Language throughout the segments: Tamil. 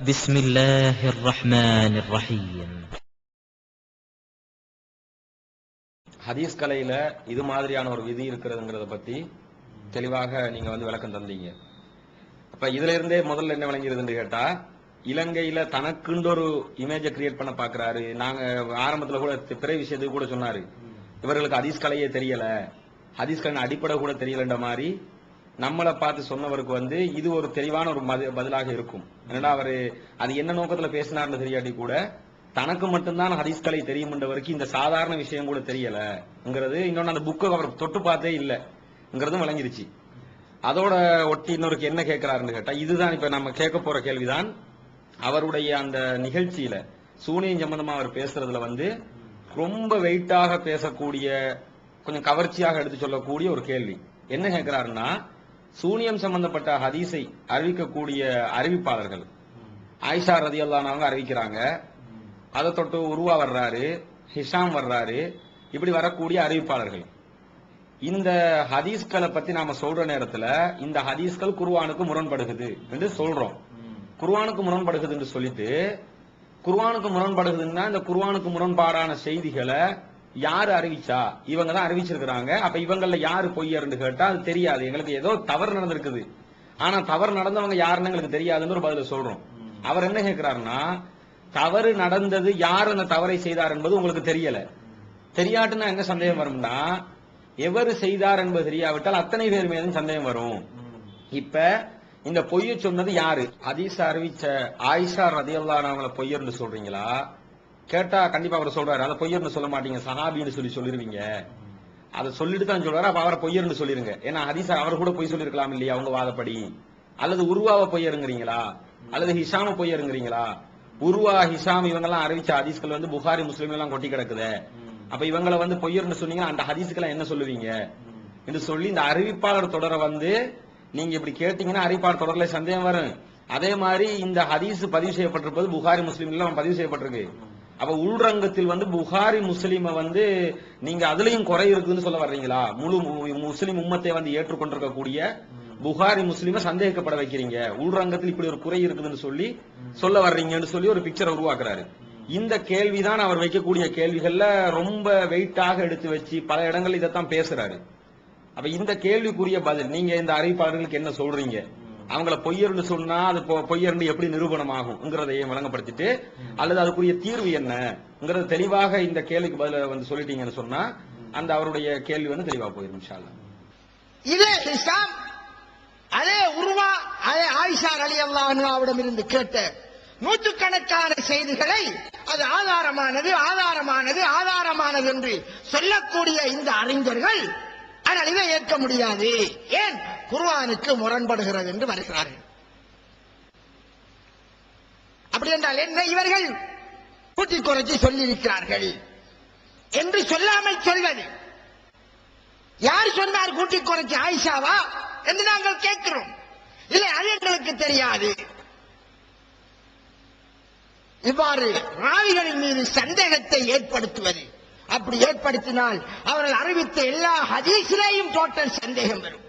بسم الله الرحمن الرحيم ஹதீஸ் கலையில இது மாதிரியான ஒரு விதி இருக்கிறதுங்கிறத பத்தி தெளிவாக நீங்க வந்து விளக்கம் தந்தீங்க அப்ப இதுல இருந்தே முதல்ல என்ன விளங்கிருதுன்னு கேட்டா இலங்கையில தனக்குண்டு ஒரு இமேஜை கிரியேட் பண்ண பாக்குறாரு நாங்க ஆரம்பத்துல கூட தி- பிற விஷயத்துக்கு கூட சொன்னாரு இவர்களுக்கு ஹதீஸ் கலையே தெரியல ஹதீஸ் கலை அடிப்படை கூட தெரியலன்ற மாதிரி நம்மளை பார்த்து சொன்னவருக்கு வந்து இது ஒரு தெளிவான ஒரு மது- பதிலாக இருக்கும். என்னடா அவரு அது என்ன நோக்கத்துல பேசினார்னு தெரியாட்டி கூட தனக்கு மட்டும்தான் ஹதீஸ் கலை தெரியும்ன்றவருக்கு இந்த சாதாரண விஷயம் கூட தெரியலங்கிறது இன்னொன்று அந்த புக்கை அவர் தொட்டு பார்த்தே இல்லைங்கிறதும் விளங்கிருச்சு. அதோட ஒட்டி இன்னொருக்கு என்ன கேட்கிறாருன்னு கேட்டா இதுதான் இப்ப நம்ம கேட்க போற கேள்விதான். அவருடைய அந்த நிகழ்ச்சியில சூனியம் சம்பந்தமா அவர் பேசுறதுல வந்து ரொம்ப வெயிட்டாக பேசக்கூடிய கொஞ்சம் கவர்ச்சியாக எடுத்து சொல்லக்கூடிய ஒரு கேள்வி. என்ன கேட்கிறாருன்னா சூனியம் சம்பந்தப்பட்ட ஹதீஸை அறிவிக்கக்கூடிய அறிவிப்பாளர்கள். ஆயிஷா ரதியல்லானவங்க அறிவிக்கிறாங்க. அதை தொட்டு உருவா வர்றாரு ஹிஷாம் வர்றாரு இப்படி வரக்கூடிய அறிவிப்பாளர்கள். இந்த ஹதீஸ்களை பத்தி நாம சொல்ற நேரத்துல இந்த ஹதீஸ்கள் குர்ஆனுக்கு முரண்படுகுது என்று சொல்றோம். குர்வானுக்கு முரண்படுகுது என்று சொல்லிட்டு குர்ஆனுக்கு முரண்படுகுதுன்னா இந்த குர்வானுக்கு முரண்பாடான செய்திகளை யாரு அறிவிச்சா? இவங்க தான் அறிவிச்சிருக்கிறாங்க. அப்ப இவங்கள யாரு பொய்யர்னு கேட்டா அது தெரியாது. எங்களுக்கு ஏதோ தவறு நடந்திருக்குது. ஆனா தவறு நடந்தவங்க யாருன்னு எங்களுக்கு தெரியாதுன்னு ஒரு பதில சொல்றோம். அவர் என்ன கேட்கிறாருன்னா தவறு நடந்தது யார் அந்த தவறை செய்தார் என்பது உங்களுக்கு தெரியல. தெரியாட்டுன்னா எங்க சந்தேகம் வரும்னா எவர் செய்தார் என்பது தெரியாவிட்டால் அத்தனை பேர் மீதும் சந்தேகம் வரும். இப்ப இந்த பொய்ய சொன்னது யாரு? ஹதீஸ் அறிவிச்ச ஆயிஷா ரதியல்லானவங்களை பொய்யர்னு சொல்றீங்களா? கேட்டா கண்டிப்பா அவர் சொல்றாரு. அதை பொய்யர்னு சொல்ல மாட்டீங்க சஹாபின்னு சொல்லி சொல்லிருவீங்க. அதை சொல்லிட்டு தான் சொல்றாரு. அப்ப அவரை பொய்யர்னு சொல்லிருங்க. ஏன்னா ஹதீஸ் அவர் கூட பொய் சொல்லிருக்கலாம் இல்லையா அவங்க வாதப்படி? அல்லது உருவாவ பொய்யருங்கிறீங்களா? அல்லது ஹிஷாம பொய்யருங்கிறீங்களா? உருவா ஹிஷாம் இவங்கெல்லாம் அறிவிச்ச ஹதீஸ்கள் வந்து புகாரி முஸ்லீம் எல்லாம் கொட்டி கிடக்குது. அப்ப இவங்கள வந்து பொய்யர்னு சொன்னீங்கன்னா அந்த ஹதீஸ்க்கெல்லாம் என்ன சொல்லுவீங்க? என்று சொல்லி இந்த அறிவிப்பாளர் தொடரை வந்து நீங்க இப்படி கேட்டீங்கன்னா அறிவிப்பாளர் தொடர்ல சந்தேகம் வரும். அதே மாதிரி இந்த ஹதீஸ் பதிவு செய்யப்பட்டிருப்பது புகாரி முஸ்லீம்ல பதிவு செய்யப்பட்டிருக்கு. அப்ப உள்ரங்கத்தில் வந்து புகாரி முஸ்லீமை வந்து நீங்க அதுலயும் குறை இருக்குன்னு சொல்ல வர்றீங்களா? முழு முஸ்லீம் உம்மத்தை வந்து ஏற்றுக்கொண்டிருக்கக்கூடிய புகாரி முஸ்லீமை சந்தேகிக்கப்பட வைக்கிறீங்க. உள்ரங்கத்தில் இப்படி ஒரு குறை இருக்குதுன்னு சொல்லி சொல்ல வர்றீங்கன்னு சொல்லி ஒரு பிக்சரை உருவாக்குறாரு. இந்த கேள்விதான் அவர் வைக்கக்கூடிய கேள்விகள்ல ரொம்ப வெயிட்டாக எடுத்து வச்சு பல இடங்கள் இதைத்தான் பேசுறாரு. அப்ப இந்த கேள்விக்குரிய பதில் நீங்க இந்த அறிவிப்பாளர்களுக்கு என்ன சொல்றீங்க? அவங்கள பொய்யர்னு சொன்னா அது பொ- பொய்யர்னு எப்படி நிரூபணம் ஆகும்ங்கிறதையும் வழங்கப்படுத்திட்டு அல்லது அதுக்குரிய தீர்வு என்னங்கிறது தெளிவாக இந்த கேள்விக்கு பதில வந்து சொல்லிட்டீங்கன்னு சொன்னா அந்த அவருடைய கேள்வி வந்து தெளிவா போயிடும் இன்ஷா இதே ஹிஷாம் அதே உருவா அதே ஆயிஷா அலி அல்லாஹ்விடம் இருந்து கேட்ட நூற்றுக்கணக்கான செய்திகளை அது ஆதாரமானது ஆதாரமானது ஆதாரமானது என்று சொல்லக்கூடிய இந்த அறிஞர்கள் ஆனால் இதை ஏற்க முடியாது. ஏன்? குர்வானுக்கு முரண்படுகிறது என்று வருகிறார்கள். அப்படி என்றால் என்ன? இவர்கள் கூட்டி குறைச்சி சொல்லியிருக்கிறார்கள். என்று சொல்லாமல் சொல்வது. யார் சொன்னார் கூட்டி குறைச்சி? ஆயிஷாவா? என்று நாங்கள் கேட்கிறோம். இல்லை அது எங்களுக்கு தெரியாது. இவ்வாறு ராவிகளின் மீது சந்தேகத்தை ஏற்படுத்துவது. அப்படி ஏற்படுத்தினால் அவர்கள் அறிவித்த எல்லா ஹதீஸிலேயும் டோட்டல் சந்தேகம் வரும்.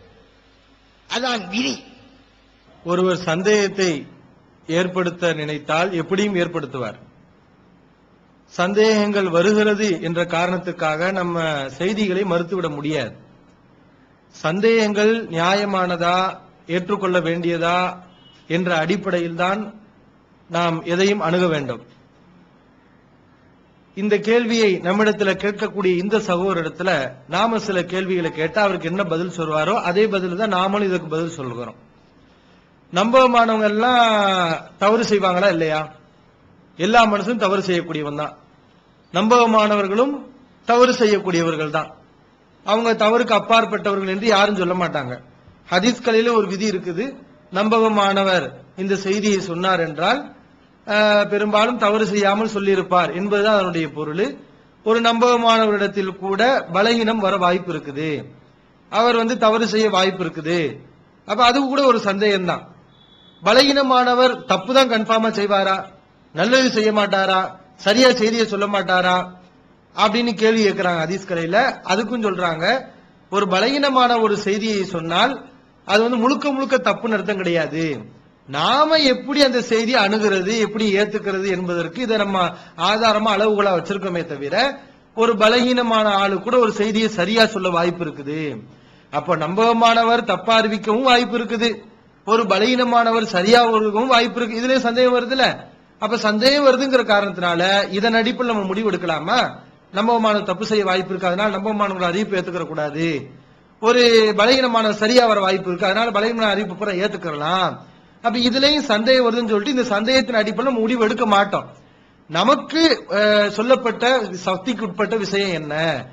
அதான் விதி. ஒருவர் சந்தேகத்தை ஏற்படுத்த நினைத்தால் எப்படியும் ஏற்படுத்துவார். சந்தேகங்கள் வருகிறது என்ற காரணத்துக்காக நம்ம செய்திகளை மறுத்துவிட முடியாது. சந்தேகங்கள் நியாயமானதா ஏற்றுக்கொள்ள வேண்டியதா என்ற அடிப்படையில் தான் நாம் எதையும் அணுக வேண்டும். இந்த கேள்வியை நம்மிடத்துல கேட்கக்கூடிய இந்த சகோதரிடத்துல நாம சில கேள்விகளை கேட்டா அவருக்கு என்ன பதில் சொல்வாரோ அதே பதில் தான் நாமளும் இதுக்கு பதில் சொல்கிறோம் நம்பகமானவங்க எல்லாம் தவறு செய்வாங்களா இல்லையா? எல்லா மனுஷனும் தவறு செய்யக்கூடியவன் தான். நம்பகமானவர்களும் தவறு செய்யக்கூடியவர்கள் தான். அவங்க தவறுக்கு அப்பாற்பட்டவர்கள் என்று யாரும் சொல்ல மாட்டாங்க. ஹதீஸ்களில ஒரு விதி இருக்குது. நம்பகமானவர் இந்த செய்தியை சொன்னார் என்றால் பெரும்பாலும் தவறு செய்யாமல் சொல்லியிருப்பார் என்பதுதான் அதனுடைய பொருள். ஒரு நம்பகமானவரிடத்தில் கூட பலகீனம் வர வாய்ப்பு இருக்குது. அவர் வந்து தவறு செய்ய வாய்ப்பு இருக்குது. அப்ப அது கூட ஒரு சந்தேகம் தான் பலகீனமானவர் தப்பு தான் கன்ஃபார்மா செய்வாரா? நல்லது செய்ய மாட்டாரா? சரியா செய்தியை சொல்ல மாட்டாரா? அப்படின்னு கேள்வி கேட்கிறாங்க ஹதீஸ் கலையில அதுக்கும் சொல்றாங்க ஒரு பலகீனமான ஒரு செய்தியை சொன்னால் அது வந்து முழுக்க முழுக்க தப்புன்னு அர்த்தம் கிடையாது. நாம எப்படி அந்த செய்தியை அணுகிறது எப்படி ஏத்துக்கிறது என்பதற்கு இதை நம்ம ஆதாரமா அளவுகளா வச்சிருக்கோமே தவிர ஒரு பலகீனமான ஆளு கூட ஒரு செய்தியை சரியா சொல்ல வாய்ப்பு இருக்குது. அப்ப நம்பகமானவர் தப்பா அறிவிக்கவும் வாய்ப்பு இருக்குது. ஒரு பலகீனமானவர் சரியா இருக்கவும் வாய்ப்பு இருக்கு. இதுலயே சந்தேகம் வருதுல அப்ப சந்தேகம் வருதுங்கிற காரணத்தினால இதன் அடிப்பில் நம்ம முடிவு எடுக்கலாமா? நம்பகமானவர் தப்பு செய்ய வாய்ப்பு இருக்கு. அதனால நம்பகமானவர்கள் அறிவிப்பு ஏத்துக்கிற கூடாது. ஒரு பலகீனமான சரியா வர வாய்ப்பு இருக்கு. அதனால பலகீனமான அறிவிப்பு பூரா ஏத்துக்கலாம் அப்ப இதுலயும் சந்தேகம் வருதுன்னு சொல்லிட்டு இந்த சந்தேகத்தின் அடிப்படையில் முடிவு எடுக்க மாட்டோம். நமக்கு சொல்லப்பட்ட சக்திக்கு உட்பட்ட விஷயம் என்ன?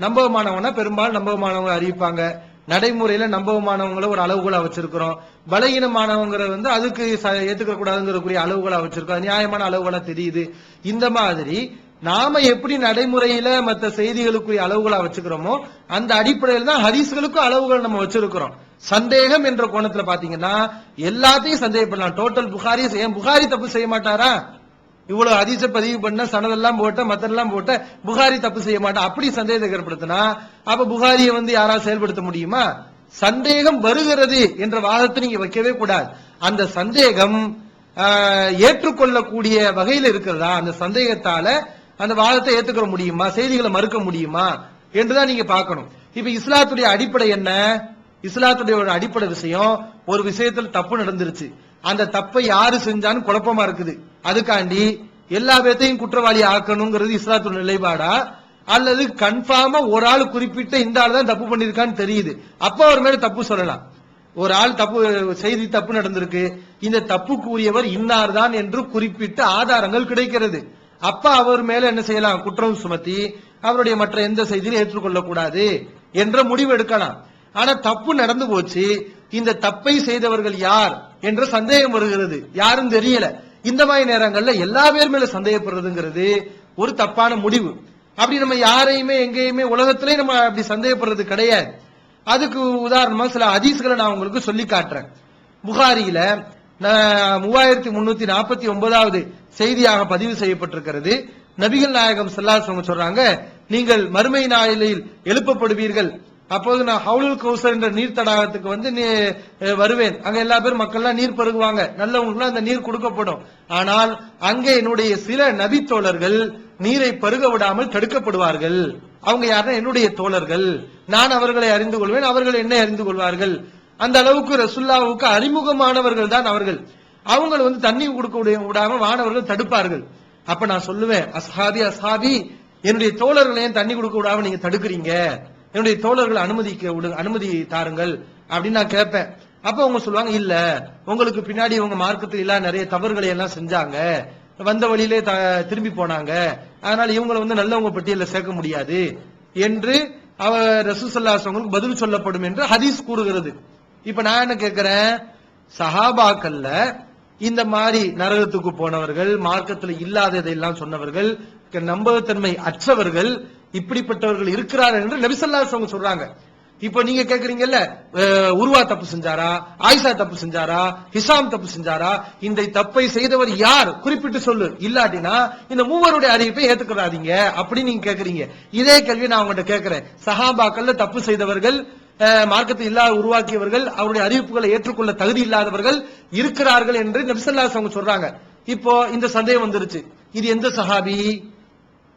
நம்பகமானவனா பெரும்பாலும் நம்பகமானவங்க அறிவிப்பாங்க. நடைமுறையில நம்பகமானவங்களை ஒரு அளவுகோலா வச்சிருக்கிறோம். பலகீனமானவங்கிற வந்து அதுக்கு ச- கூடாதுங்கிற கூடாதுங்கிறக்கூடிய அளவுகோலா வச்சிருக்கோம் நியாயமான அளவுகளா தெரியுது. இந்த மாதிரி நாம எப்படி நடைமுறையில மற்ற செய்திகளுக்குரிய அளவுகளா வச்சுக்கிறோமோ அந்த அடிப்படையில் தான் ஹதீஸ்களுக்கும் அளவுகள் நம்ம வச்சிருக்கிறோம். சந்தேகம் என்ற கோணத்துல பாத்தீங்கன்னா எல்லாத்தையும் சந்தேகப்படலாம் டோட்டல் புகாரி ஏன் புகாரி தப்பு செய்ய மாட்டாரா? இவ்வளவு அதிச பதிவு பண்ண சனதெல்லாம் போட்ட மத்தெல்லாம் போட்ட புகாரி தப்பு செய்ய மாட்டான் அப்படி சந்தேகத்தை ஏற்படுத்தினா அப்ப புகாரியை வந்து யாரா செயல்படுத்த முடியுமா? சந்தேகம் வருகிறது என்ற வாதத்தை நீங்க வைக்கவே கூடாது. அந்த சந்தேகம் ஏற்றுக்கொள்ளக்கூடிய வகையில் இருக்கிறதா? அந்த சந்தேகத்தால அந்த வாதத்தை ஏத்துக்கிற முடியுமா? செய்திகளை மறுக்க முடியுமா? என்றுதான் நீங்க பார்க்கணும். இப்ப இஸ்லாத்துடைய அடிப்படை என்ன? இஸ்லாத்துடைய ஒரு அடிப்படை விஷயம் ஒரு விஷயத்துல தப்பு நடந்துருச்சு. அந்த தப்பை யாரு செஞ்சான்னு குழப்பமா இருக்குது. அதுக்காண்டி எல்லா பேர்த்தையும் குற்றவாளி ஆக்கணுங்கிறது இஸ்லாத்துடைய நிலைப்பாடா? அல்லது கன்ஃபார்மா ஒரு ஆள் குறிப்பிட்ட இந்த ஆள் தான் தப்பு பண்ணிருக்கான்னு தெரியுது. அப்ப அவர் மேல தப்பு சொல்லலாம். ஒரு ஆள் தப்பு செய்தி தப்பு நடந்திருக்கு. இந்த தப்புக்குரியவர் இன்னார் தான் என்று குறிப்பிட்ட ஆதாரங்கள் கிடைக்கிறது. அப்ப அவர் மேல என்ன செய்யலாம்? குற்றம் சுமத்தி அவருடைய மற்ற எந்த செய்தியும் ஏற்றுக்கொள்ளக்கூடாது என்ற முடிவு எடுக்கலாம். ஆனா தப்பு நடந்து போச்சு. இந்த தப்பை செய்தவர்கள் யார் என்ற சந்தேகம் வருகிறது. யாரும் தெரியல. இந்த மாதிரி நேரங்கள்ல எல்லா பேர் மேல சந்தேகப்படுறதுங்கிறது ஒரு தப்பான முடிவு. அப்படி நம்ம யாரையுமே எங்கேயுமே உலகத்திலே நம்ம அப்படி சந்தேகப்படுறது கிடையாது. அதுக்கு உதாரணமா சில அதிசுகளை நான் உங்களுக்கு சொல்லி காட்டுறேன். புகாரியில மூவாயிரத்தி முன்னூத்தி நாற்பத்தி ஒன்பதாவது செய்தியாக பதிவு செய்யப்பட்டிருக்கிறது. நபிகள் நாயகம் ஸல்லல்லாஹு சொல்றாங்க நீங்கள் மறுமை நாளில் எழுப்பப்படுவீர்கள். அப்போது நான் ஹவுலுல் கௌசர் என்ற நீர் தடாகத்துக்கு வந்து வருவேன். அங்க எல்லா பேரும் மக்கள்லாம் நீர் பருகுவாங்க. நல்லவங்களுக்குலாம் அந்த நீர் கொடுக்கப்படும். ஆனால் அங்கே என்னுடைய சில நபி தோழர்கள் நீரை பருக விடாமல் தடுக்கப்படுவார்கள். அவங்க யாருன்னா என்னுடைய தோழர்கள். நான் அவர்களை அறிந்து கொள்வேன். அவர்கள் என்னை அறிந்து கொள்வார்கள். அந்த அளவுக்கு ரசுல்லாவுக்கு அறிமுகமானவர்கள் தான் அவர்கள். அவங்க வந்து தண்ணி கொடுக்க விடாம வானவர்கள் தடுப்பார்கள். அப்ப நான் சொல்லுவேன் அசாதி அசாதி என்னுடைய தோழர்களையும் தண்ணி கொடுக்க விடாம நீங்க தடுக்கிறீங்க. என்னுடைய தோழர்களை அனுமதிக்க விடு அனுமதி தாருங்கள். அப்படின்னு நான் கேட்பேன். அப்ப அவங்க சொல்லுவாங்க இல்ல உங்களுக்கு பின்னாடி உங்க மார்க்கத்தில் எல்லாம் நிறைய தவறுகளை எல்லாம் செஞ்சாங்க. வந்த வழியிலே த- திரும்பி போனாங்க. அதனால இவங்களை வந்து நல்லவங்க பட்டியலில் சேர்க்க முடியாது. என்று அவ ரசூசல்லாசவங்களுக்கு பதில் சொல்லப்படும் என்று ஹதீஸ் கூறுகிறது. இப்ப நான் என்ன கேட்கிறேன் சஹாபாக்கள்ல இந்த மாதிரி நரகத்துக்கு போனவர்கள் மார்க்கத்துல இல்லாததையெல்லாம் சொன்னவர்கள் நம்பகத்தன்மை அற்றவர்கள் இப்படிப்பட்டவர்கள் இருக்கிறார்கள் என்று நபிசல்லாசவங்க சொல்றாங்க. இப்ப நீங்க கேக்குறீங்கல்ல உருவா தப்பு செஞ்சாரா? ஆயிஷா தப்பு செஞ்சாரா? ஹிசாம் தப்பு செஞ்சாரா? இந்த தப்பை செய்தவர் யார்? குறிப்பிட்டு சொல்லு. இல்லாட்டினா இந்த மூவருடைய அறிவிப்பை ஏத்துக்கிறாதீங்க. அப்படின்னு நீங்க கேக்குறீங்க. இதே கேள்வி நான் உங்ககிட்ட கேக்குறேன். சஹாபாக்கள்ல தப்பு செய்தவர்கள் மார்க்கத்தை இல்லாத உருவாக்கியவர்கள் அவருடைய அறிவிப்புகளை ஏற்றுக்கொள்ள தகுதி இல்லாதவர்கள் இருக்கிறார்கள் என்று நபிசல்லாஸ் அவங்க சொல்றாங்க. இப்போ இந்த சந்தேகம் வந்துருச்சு. இது எந்த சஹாபி?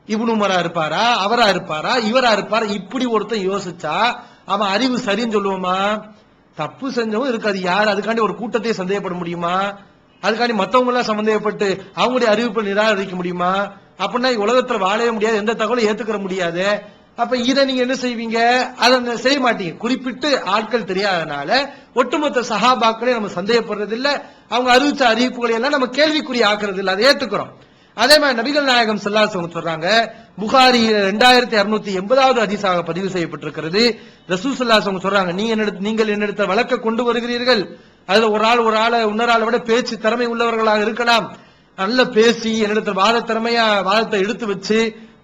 இப்னு இருப்பாரா? அவரா இருப்பாரா? இவரா இருப்பாரா? இப்படி ஒருத்தன் யோசிச்சா அவன் அறிவு சரின்னு சொல்லுவோமா? தப்பு செஞ்சவும் இருக்காது. யார்? அதுக்காண்டி ஒரு கூட்டத்தையே சந்தேகப்பட முடியுமா? அதுக்காண்டி மத்தவங்க எல்லாம் சந்தேகப்பட்டு அவங்களுடைய அறிவிப்பை நிராகரிக்க முடியுமா? அப்படின்னா உலகத்துல வாழவே முடியாது. எந்த தகவலும் ஏத்துக்கிற முடியாது. அப்ப இதை நீங்க என்ன செய்வீங்க? அதை செய்ய மாட்டீங்க. குறிப்பிட்டு ஆட்கள் தெரியாதனால ஒட்டுமொத்த சஹாபாக்களே நம்ம சந்தேகப்படுறது இல்ல அவங்க அறிவிச்ச அறிவிப்புகளை எல்லாம் நம்ம கேள்விக்குறி ஆக்குறது இல்லை அதை ஏத்துக்கிறோம். அதே மாதிரி நபிகள் நாயகம் ஸல்லல்லாஹு சொல்றாங்க புகாரி ரெண்டாயிரத்தி அறுநூத்தி எண்பதாவது அதிசாக பதிவு செய்யப்பட்டிருக்கிறது. ரசூல் அவங்க சொல்றாங்க நீ என்ன நீங்கள் என்னிடத்த வழக்க கொண்டு வருகிறீர்கள். அதுல ஒரு ஆள் ஒரு ஆளை இன்னொரு ஆளை விட பேச்சு திறமை உள்ளவர்களாக இருக்கலாம். நல்ல பேசி என்னிடத்தில் வாத திறமையா வாதத்தை எடுத்து வச்சு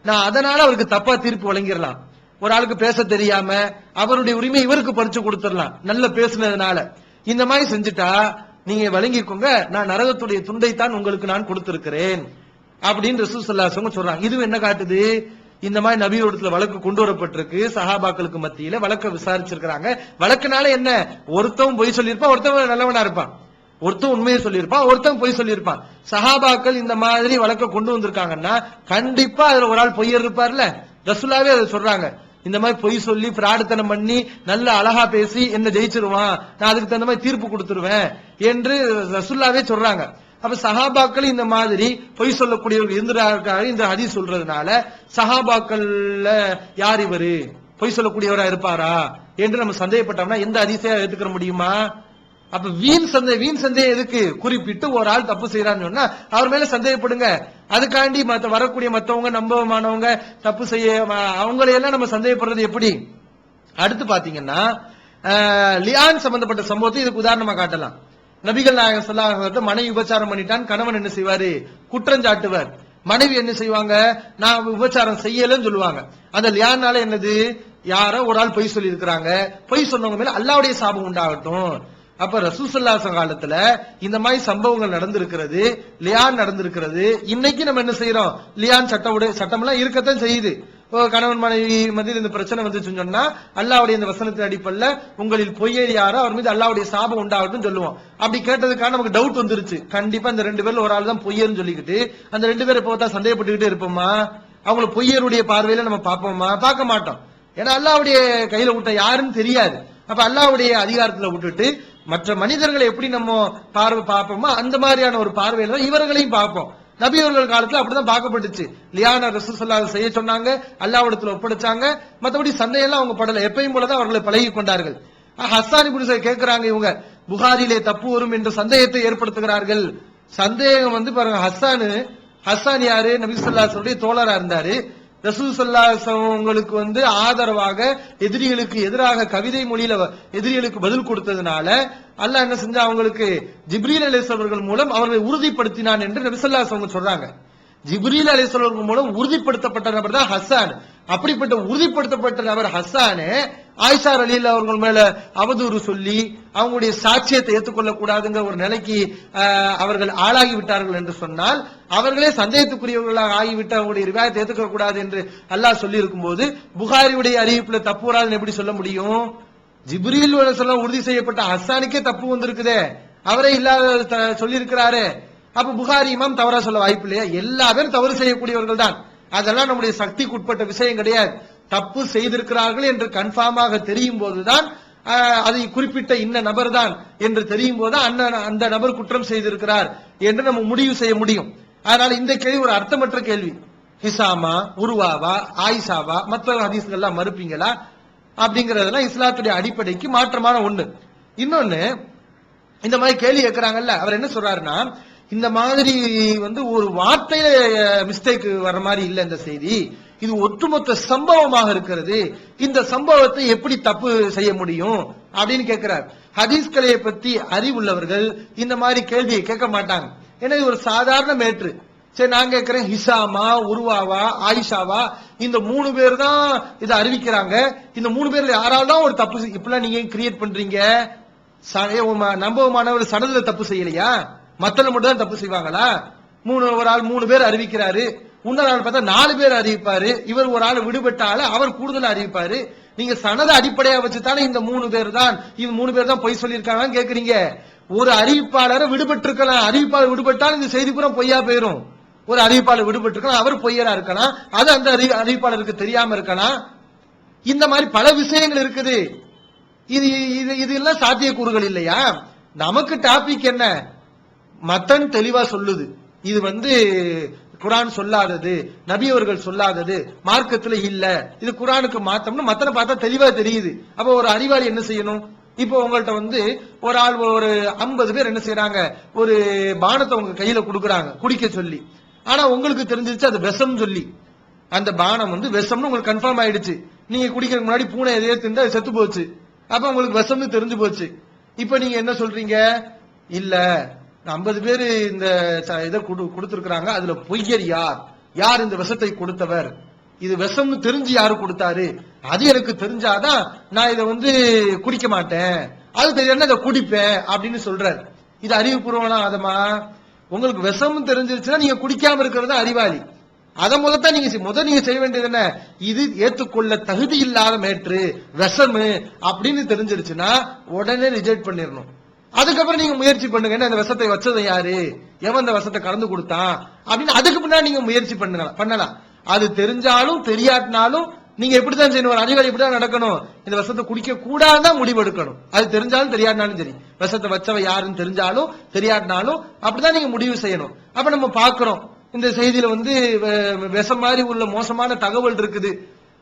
நான் அதனால அவருக்கு தப்பா தீர்ப்பு வழங்கிடலாம். ஒரு ஆளுக்கு பேச தெரியாம அவருடைய உரிமை இவருக்கு பறிச்சு கொடுத்துடலாம். நல்ல பேசுனதுனால. இந்த மாதிரி செஞ்சுட்டா நீங்க வழங்கிக்கோங்க. நான் நரகத்துடைய துண்டைத்தான் உங்களுக்கு நான் கொடுத்திருக்கிறேன். அப்படின்னு ரசூசல்லாசவங்க சொல்றாங்க. இது என்ன காட்டுது? இந்த மாதிரி நபியோடத்துல வழக்கு கொண்டு வரப்பட்டிருக்கு. சஹாபாக்களுக்கு மத்தியில வழக்க விசாரிச்சிருக்கிறாங்க. வழக்குனால என்ன? ஒருத்தவன் பொய் சொல்லியிருப்பான் ஒருத்தவன் நல்லவனா இருப்பான். ஒருத்தன் உண்மையை சொல்லியிருப்பான் ஒருத்தன் பொய் சொல்லியிருப்பான். சஹாபாக்கள் இந்த மாதிரி வழக்க கொண்டு வந்திருக்காங்கன்னா கண்டிப்பா அதுல ஒரு ஆள் பொய்யர் இருப்பார்ல? ரசுல்லாவே அதை சொல்றாங்க. இந்த மாதிரி பொய் சொல்லி பிராடுத்தனம் பண்ணி நல்ல அழகா பேசி என்ன ஜெயிச்சிருவான் நான் அதுக்கு தகுந்த மாதிரி தீர்ப்பு கொடுத்துருவேன் என்று ரசுல்லாவே சொல்றாங்க. அப்ப சஹாபாக்கள் இந்த மாதிரி பொய் சொல்லக்கூடியவர்கள் இருந்திருக்காங்க இந்த ஹதீஸ் சொல்றதுனால சஹாபாக்கள்ல யார் இவரு? பொய் சொல்லக்கூடியவரா இருப்பாரா? என்று நம்ம சந்தேகப்பட்டோம்னா எந்த அதிசயம் எடுத்துக்கிற முடியுமா? அப்ப வீண் சந்தேகம் வீண் சந்தேகம் எதுக்கு? குறிப்பிட்டு ஒரு ஆள் தப்பு செய்யறான்னு சொன்னா அவர் மேல சந்தேகப்படுங்க. அதுக்காண்டி மத்த வரக்கூடிய மத்தவங்க நம்பகமானவங்க தப்பு செய்ய அவங்களையெல்லாம் நம்ம சந்தேகப்படுறது எப்படி? அடுத்து பாத்தீங்கன்னா லியான் சம்பந்தப்பட்ட சம்பவத்தை இதுக்கு உதாரணமா காட்டலாம். நபிகள் நாயகம் சொல்லாத மனைவி உபச்சாரம் பண்ணிட்டான் கணவன் என்ன செய்வாரு? குற்றஞ்சாட்டுவர் மனைவி என்ன செய்வாங்க? நான் உபச்சாரம் செய்யலன்னு சொல்லுவாங்க. அந்த லியானால என்னது? யாரோ ஒரு ஆள் பொய் சொல்லி இருக்கிறாங்க பொய் சொன்னவங்க மேல அல்லாவுடைய சாபம் உண்டாகட்டும். அப்ப ரசூசல்லாச காலத்துல இந்த மாதிரி சம்பவங்கள் நடந்திருக்கிறது லியான் நடந்திருக்கிறது. இன்னைக்கு நம்ம என்ன செய்யறோம் லியான் சட்ட உடைய சட்டம் எல்லாம் இருக்கத்தான் செய்யுது. இப்போ கணவன் மனைவி மத்தியில் இந்த பிரச்சனை வந்துச்சுன்னு சொன்னா அல்லாவுடைய இந்த வசனத்தின் அடிப்படையில் உங்களில் பொய்யர் யாரோ அவர் மீது அல்லாவுடைய சாபம் உண்டாகட்டும் சொல்லுவோம். அப்படி கேட்டதுக்காக நமக்கு டவுட் வந்துருச்சு. கண்டிப்பா இந்த ரெண்டு பேர்ல ஒரு ஆள் தான் பொய்யர்னு சொல்லிக்கிட்டு அந்த ரெண்டு பேரை பார்த்தா சந்தேகப்பட்டுக்கிட்டே இருப்போமா? அவங்கள பொய்யருடைய பார்வையில நம்ம பார்ப்போமா? பார்க்க மாட்டோம். ஏன்னா அல்லாவுடைய கையில விட்ட யாருன்னு தெரியாது. அப்ப அல்லாவுடைய அதிகாரத்துல விட்டுட்டு மற்ற மனிதர்களை எப்படி நம்ம பார்வை பார்ப்போமோ அந்த மாதிரியான ஒரு பார்வையில தான் இவர்களையும் பார்ப்போம். நபி அவர்கள் காலத்துல அப்படிதான் பார்க்கப்பட்டுச்சு. லியானா ரசூசல்லா செய்ய சொன்னாங்க அல்லாவிடத்துல ஒப்படைச்சாங்க. மற்றபடி சந்தையெல்லாம் அவங்க படல. எப்பயும் போலதான் அவர்களை பழகி கொண்டார்கள். ஹஸ்தானி ஹஸ்ஸானி புரிசை கேட்கிறாங்க இவங்க. புகாரிலே தப்பு வரும் என்ற சந்தேகத்தை ஏற்படுத்துகிறார்கள். சந்தேகம் வந்து பாருங்க ஹஸ்ஸானு ஹஸ்ஸான் யாரு? நபி சொல்லாசனுடைய தோழரா இருந்தாரு. ரசூல் உங்களுக்கு வந்து ஆதரவாக எதிரிகளுக்கு எதிராக கவிதை மொழியில வ- எதிரிகளுக்கு பதில் கொடுத்ததுனால அல்லாஹ் என்ன செஞ்சா அவங்களுக்கு ஜிப்ரீல் அலிஸ் மூலம் அவர்களை உறுதிப்படுத்தினான் என்று நபிசல்லாஸ் அவங்க சொல்றாங்க. ஜிப்ரீல் அலேசவர்கள் மூலம் உறுதிப்படுத்தப்பட்ட நபர் தான் ஹஸ்ஸான் அப்படிப்பட்ட உறுதிப்படுத்தப்பட்ட நபர் ஹஸ்ஸானு ஆயிஷா அலியில் அவர்கள் மேல அவதூறு சொல்லி அவங்களுடைய சாட்சியத்தை ஏற்றுக்கொள்ள கூடாதுங்கிற ஒரு நிலைக்கு ஆஹ், அவர்கள் ஆளாகி விட்டார்கள் என்று சொன்னால் அவர்களே சந்தேகத்துக்குரியவர்களாக ஆகிவிட்டு அவங்களுடைய ரிவாயத்தை ஏற்றுக்க கூடாது என்று அல்லாஹ் சொல்லி இருக்கும்போது புகாரியுடைய அறிவிப்புல தப்பு எப்படி சொல்ல முடியும்? ஜிப்ரீல் சொல்ல உறுதி செய்யப்பட்ட ஹஸ்ஸானுக்கே தப்பு வந்திருக்குதே. அவரே இல்லாத சொல்லியிருக்கிறாரு. அப்ப புகாரி இமாம் தவறா சொல்ல வாய்ப்பு இல்லையா எல்லா பேரும் தவறு செய்யக்கூடியவர்கள் தான். அதெல்லாம் நம்முடைய சக்திக்கு உட்பட்ட விஷயம் கிடையாது. தப்பு செய்திருக்கிறார்கள் என்று கன்ஃபார்மாக தெரியும் போதுதான் அதை குறிப்பிட்ட இன்ன நபர் தான் என்று தெரியும் போது அண்ணன் அந்த நபர் குற்றம் செய்திருக்கிறார் என்று நம்ம முடிவு செய்ய முடியும். அதனால இந்த கேள்வி ஒரு அர்த்தமற்ற கேள்வி. ஹிசாமா உருவாவா ஆயிஷாவா மற்ற ஹதீஸ்கள்லாம் மறுப்பீங்களா? அப்படிங்கறதெல்லாம் இஸ்லாத்துடைய அடிப்படைக்கு மாற்றமான ஒண்ணு. இன்னொன்னு இந்த மாதிரி கேள்வி கேட்கிறாங்கல்ல அவர் என்ன சொல்றாருன்னா இந்த மாதிரி வந்து ஒரு வார்த்தையில மிஸ்டேக் வர்ற மாதிரி இல்லை இந்த செய்தி. இது ஒட்டுமொத்த சம்பவமாக இருக்கிறது. இந்த சம்பவத்தை எப்படி தப்பு செய்ய முடியும் அப்படின்னு கேட்கிறார் ஹதீஸ் கலையை பத்தி அறிவுள்ளவர்கள் இந்த மாதிரி கேள்வியை கேட்க மாட்டாங்க. ஏன்னா இது ஒரு சாதாரண மேட்ரு. சரி நான் கேட்கிறேன் ஹிசாமா உருவாவா ஆயிஷாவா இந்த மூணு பேர் தான் இதை அறிவிக்கிறாங்க. இந்த மூணு பேர்ல யாரால தான் ஒரு தப்பு இப்பெல்லாம் இப்படிலாம் நீங்க கிரியேட் பண்றீங்க? ச- ஏ, நம்பகமானவர் தப்பு செய்யலையா? மத்தவங்க மட்டும் தான் தப்பு செய்வாங்களா? மூணு ஒரு ஆள் மூணு பேர் அறிவிக்கிறாரு. இன்னொரு ஆள் பார்த்தா நாலு பேர் அறிவிப்பாரு. இவர் ஒரு ஆள் விடுபட்ட அவர் கூடுதல் அறிவிப்பாரு. நீங்க சனத அடிப்படையா வச்சு தானே இந்த மூணு பேர் தான் இது மூணு பேர் தான் பொய் சொல்லியிருக்காங்கன்னு கேக்குறீங்க. ஒரு அறிவிப்பாளரை விடுபட்டு இருக்கலாம் அறிவிப்பாளர் விடுபட்டால் இந்த செய்தி பூரா பொய்யா போயிரும். ஒரு அறிவிப்பாளர் விடுபட்டு இருக்கலாம் அவர் பொய்யரா இருக்கலாம். அது அந்த அறி- அறிவிப்பாளருக்கு தெரியாம இருக்கலாம். இந்த மாதிரி பல விஷயங்கள் இருக்குது. இது இது இது எல்லாம் சாத்தியக்கூறுகள் இல்லையா? நமக்கு டாபிக் என்ன? மத்தன் தெளிவா சொல்லுது. இது வந்து குரான் சொல்லாதது நபி அவர்கள் சொல்லாதது மார்க்கத்துல இல்ல. இது குரானுக்கு மாத்தம்னு மத்தனை பார்த்தா தெளிவா தெரியுது. அப்ப ஒரு அறிவாளி என்ன செய்யணும்? இப்போ உங்கள்ட்ட வந்து ஒரு ஆள் ஒரு ஐம்பது பேர் என்ன செய்யறாங்க ஒரு பானத்தை உங்க கையில கொடுக்குறாங்க குடிக்க சொல்லி. ஆனா உங்களுக்கு தெரிஞ்சிருச்சு அது விஷம் சொல்லி. அந்த பானம் வந்து விஷம்னு உங்களுக்கு கன்ஃபார்ம் ஆயிடுச்சு. நீங்க குடிக்கிறதுக்கு முன்னாடி பூனை எதையோ திண்டு அது செத்து போச்சு. அப்ப உங்களுக்கு விஷம்னு தெரிஞ்சு போச்சு. இப்ப நீங்க என்ன சொல்றீங்க? இல்ல. ஐம்பது பேர் இந்த இதை கொடுத்துருக்குறாங்க. அதுல பொய்யர் யார்? யார் இந்த விஷத்தை கொடுத்தவர்? இது விஷம்னு தெரிஞ்சு யாரு கொடுத்தாரு? அது எனக்கு தெரிஞ்சாதான் நான் இதை வந்து குடிக்க மாட்டேன். அது தெரியாம இதை குடிப்பேன் அப்படின்னு சொல்றாரு. இது அறிவுபூர்வமான அதமா உங்களுக்கு விஷம் தெரிஞ்சிருச்சுன்னா நீங்க குடிக்காம இருக்கிறது அறிவாளி. அதை முதல்தான் நீங்க செய்- முதல் நீங்க செய்ய வேண்டியது என்ன? இது ஏத்துக்கொள்ள தகுதி இல்லாத மேட்ரு விஷமு அப்படின்னு தெரிஞ்சிருச்சுன்னா உடனே ரிஜெக்ட் பண்ணிடணும். அதுக்கப்புறம் நீங்க முயற்சி பண்ணுங்க. என்ன இந்த விஷத்தை வச்சது யாரு? எவன் இந்த விஷத்தை கலந்து கொடுத்தான்? அப்படின்னு அதுக்கு முன்னாடி நீங்க முயற்சி பண்ணுங்க பண்ணலாம். அது தெரிஞ்சாலும் தெரியாட்டினாலும் நீங்க எப்படித்தான் செய்யணும். ஒரு அறிவாளி இப்படிதான் நடக்கணும். இந்த விஷத்தை குடிக்க கூடாதான் முடிவெடுக்கணும் அது தெரிஞ்சாலும் தெரியாட்டினாலும் சரி. விஷத்தை வச்சவ யாருன்னு தெரிஞ்சாலும் தெரியாட்டினாலும் அப்படிதான் நீங்க முடிவு செய்யணும். அப்ப நம்ம பாக்குறோம் இந்த செய்தியில வந்து வ- விஷம் மாதிரி உள்ள மோசமான தகவல் இருக்குது.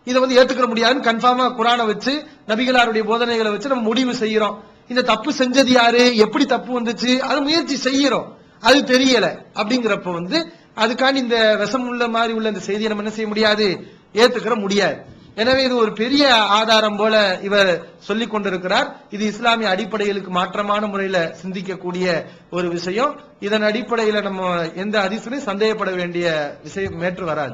இதை வந்து ஏத்துக்கிற முடியாதுன்னு கன்ஃபார்மா குரானை வச்சு நபிகளாருடைய போதனைகளை வச்சு நம்ம முடிவு செய்யறோம். இந்த தப்பு செஞ்சது யாரு? எப்படி தப்பு வந்துச்சு? அது முயற்சி செய்யறோம். அது தெரியல. அப்படிங்கிறப்ப வந்து அதுக்காண்டி இந்த விஷம் உள்ள மாதிரி உள்ள இந்த செய்தியை நம்ம என்ன செய்ய முடியாது? ஏத்துக்கிற முடியாது. எனவே இது ஒரு பெரிய ஆதாரம் போல இவர் சொல்லிக் கொண்டிருக்கிறார். இது இஸ்லாமிய அடிப்படைகளுக்கு மாற்றமான முறையில சிந்திக்கக்கூடிய ஒரு விஷயம். இதன் அடிப்படையில நம்ம எந்த அதிசலையும் சந்தேகப்பட வேண்டிய விஷயம் மேற்று வராது.